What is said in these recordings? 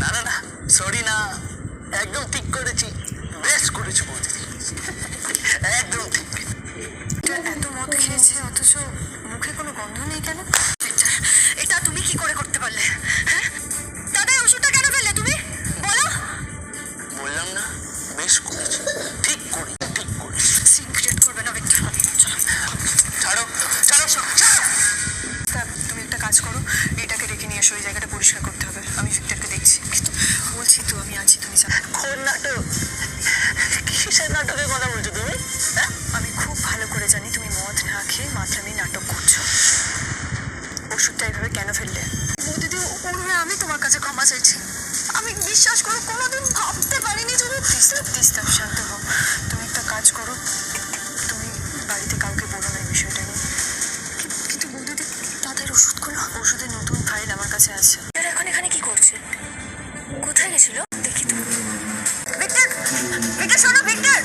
না না না সরি না। একদম ঠিক করেছি। বেশ করেছি বৌদি। একদম ঠিক। এত মদ খেয়েছে, অথচ মুখে কোনো গন্ধ নেই কেন? ওষুধটা এইভাবে কেন ফেললে? দিদি ওর হয়ে আমি তোমার কাছে ক্ষমা চাইছি। আমি বিশ্বাস করো কোনোদিন ভাবতে পারিনি তুমি দিস্তাব দিস্তাব শান্ত হও। তুমি একটা কাজ করো। তুমি বাড়িতে কাউকে বলো না এই বিষয়টা নিয়ে। কিন্তু বৌদিদি তাদের ওষুধগুলো ওষুধের নতুন ফাইল আমার কাছে আছে। এরা এখন এখানে কি করছে? কোথায় গেছিল? দেখি তো। ভিক্টর ভিক্টর শোনো ভিক্টর!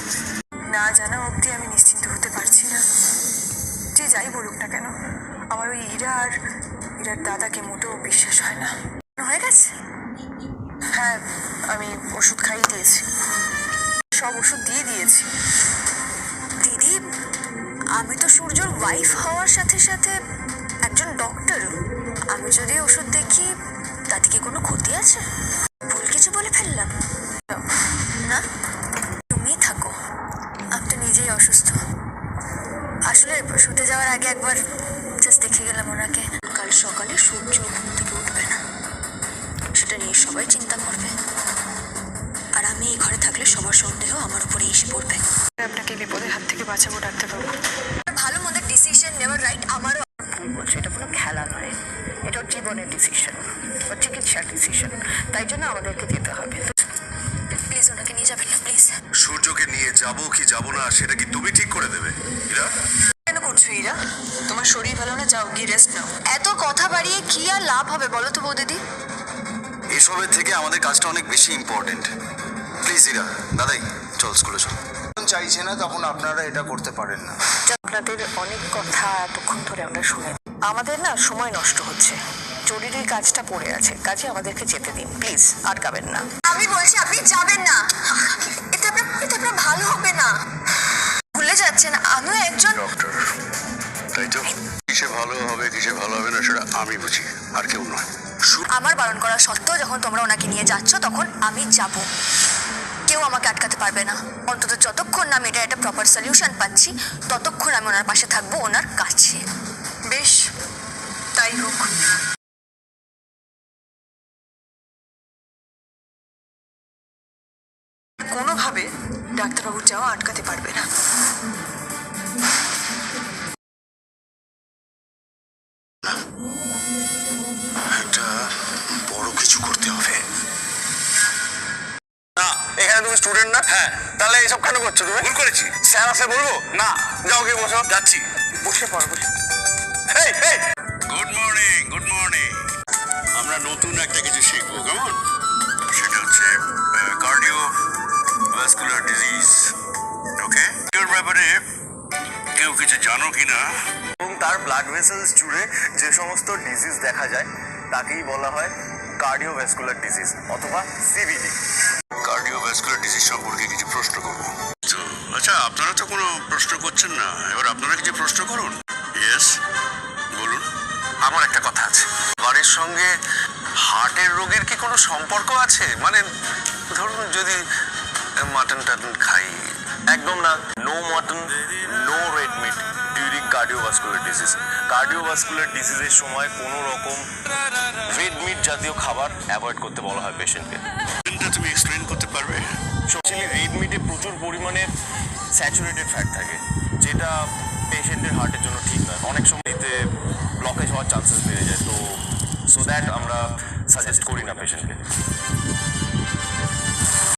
না জানা অবধি আমি নিশ্চিন্ত হতে পারছি না। যে যাই বলুক না কেন আমার ওই ইরা আর ইরার দাদাকে মোটেও বিশ্বাস হয় না। হয়ে গেছে? হ্যাঁ আমি ওষুধ খাইয়ে দিয়েছি। সব ওষুধ দিয়ে দিয়েছি। দিদি, আমি তো সূর্যর ওয়াইফ হওয়ার সাথে সাথে একজন ডক্টর আমি যদি ওষুধ দেখি, তাতে কি কোনো ক্ষতি আছে? ভুল কিছু বলে ফেললাম। না, তুমি থাকো। আমি তো নিজেই অসুস্থ। আসলে শুতে যাওয়ার আগে একবার জাস্ট দেখে গেলাম ওনাকে। সকালে সূর্য ঘুম থেকে উঠবে না। সেটা নিয়ে সবাই চিন্তা করবে। আর আমি এই ঘরে থাকলে সবার সন্দেহ আমার উপরে এসে পড়বে। আপনাকে বিপদের হাত থেকে বাঁচাবো ডাক্তারবাবু ভালো মন্দের ডিসিশন নেওয়ার রাইট আমারও। ভুল বলছো এটা কোনো খেলা নয়। এটা ওর জীবনের ডিসিশন ওর চিকিৎসার ডিসিশন তাই জন্য আমাদেরকে যেতে হবে। প্লিজ ওনাকে নিয়ে যাবেন না প্লিজ সূর্যকে নিয়ে যাব কি যাব না সেটা কি তুমি ঠিক করে দেবে? ইরা যাও গিয়ে রেস্ট নাও। এত কথা বাড়িয়ে কি আর লাভ হবে বলো তো বৌদিদি? এসবের থেকে আমাদের কাজটা অনেক বেশি ইম্পর্টেন্ট প্লিজ ইরা দাদাই চল স্কুলে চল। যখন চাইছে না তখন আপনারা এটা করতে পারেন না। আপনাদের অনেক কথা এতক্ষণ ধরে আমরা শুনে আমাদের না সময় নষ্ট হচ্ছে। জরুরি কাজটা পড়ে আছে। কাজে আমাদেরকে যেতে দিন প্লিজ আটকাবেন না। আমি বলছি আপনি কিসে ভালো হবে না, সেটা আমি বুঝি, আর কেউ নয়। আমার বারণ করা সত্ত্বেও যখন তোমরা ওনাকে নিয়ে যাচ্ছ, তখন আমি যাব। কেউ আমাকে আটকাতে পারবে না। অন্তত যতক্ষণ না আমি এটা একটা প্রপার সলিউশন পাচ্ছি, ততক্ষণ আমি ওনার পাশে থাকব, ওনার কাছে। বেশ, তাই হোক। কোনোভাবে ডাক্তারবাবুর যাওয়া আটকাতে পারবে না। স্টুডেন্ট না? হ্যাঁ। তাহলে এইসব কেন করছ তুমি? ভুল করেছি। স্যার আসে বলব? না। যাও গিয়ে বসো। যাচ্ছি। বসে পড়ো বসে। এই এই গুড মর্নিং গুড মর্নিং আমরা নতুন একটা কিছু শিখব কেমন? সেটা হচ্ছে কার্ডিও ভাস্কুলার ডিজিজ ওকে এর ব্যাপারে কেউ কিছু জানো কি না এবং তার ব্লাড ভেসেলস জুড়ে যে সমস্ত ডিজিজ দেখা যায় তাকেই বলা হয় কার্ডিওভ্যাসকুলার ডিজিজ অথবা সিভিডি কার্ডিওভাস্কুলার ডিজিজ সম্পর্কে কিছু প্রশ্ন করব। আচ্ছা আপনারা তো কোনো প্রশ্ন করছেন না। এবার আপনারা কিছু প্রশ্ন করুন। ইয়েস বলুন। আমার একটা কথা আছে। বাড়ির সঙ্গে হার্টের রোগের কি কোনো সম্পর্ক আছে? মানে ধরুন যদি মাটন টাটন খাই একদম না no mutton no red meat during cardiovascular disease cardiovascular ডিজিজের সময় কোনো রকম রেড মিট জাতীয় খাবার অ্যাভয়েড করতে বলা হয় পেশেন্টকে তুমি এক্সপ্লেন করতে পারবে। অ্যাকচুয়ালি রেড মিটে প্রচুর পরিমাণে স্যাচুরেটেড ফ্যাট থাকে, যেটা পেশেন্টের হার্টের জন্য ঠিক নয়। অনেক সময় এতে ব্লকেজ হওয়ার চান্সেস বেড়ে যায়, তো সো দ্যাট আমরা সাজেস্ট করি না পেশেন্টকে